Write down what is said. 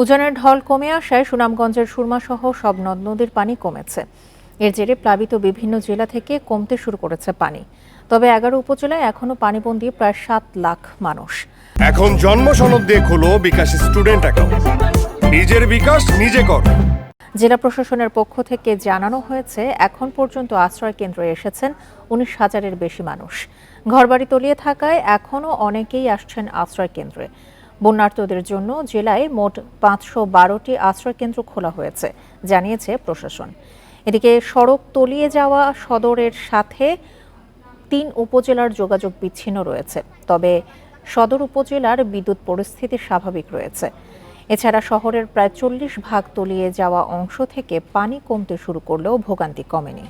উজানের ঢল কমে আসায় সুনামগঞ্জের সুরমা সহ সব নদ নদীর পানি কমেছে। এর জেরে প্লাবিত বিভিন্ন জেলা থেকে কমতে শুরু করেছে পানি। তবে এগারো উপজেলায় এখনও পানিবন্দী প্রায় সাত লাখ মানুষ। এখন জন্ম সনদ দিয়ে খোলো বিকাশ স্টুডেন্ট অ্যাকাউন্ট। নিজের বিকাশ নিজে কর। জেলা প্রশাসনের পক্ষ থেকে জানানো হয়েছে এখন পর্যন্ত আশ্রয় কেন্দ্রে এসেছেন উনিশ হাজারের বেশি মানুষ। ঘরবাড়ি তলিয়ে থাকায় এখনও অনেকেই আসছেন আশ্রয় কেন্দ্রে। বন্যার্তদের জন্য জেলায় মোট পাঁচশো বারোটি আশ্রয় কেন্দ্র খোলা হয়েছে, জানিয়েছে প্রশাসন। এদিকে সড়ক তলিয়ে যাওয়া সদরের সাথে তিন উপজেলার যোগাযোগ বিচ্ছিন্ন রয়েছে, তবে সদর উপজেলার বিদ্যুৎ পরিস্থিতি স্বাভাবিক রয়েছে। এছাড়া শহরের প্রায় চল্লিশ ভাগ তলিয়ে যাওয়া অংশ থেকে পানি কমতে শুরু করলেও ভোগান্তি কমেনি।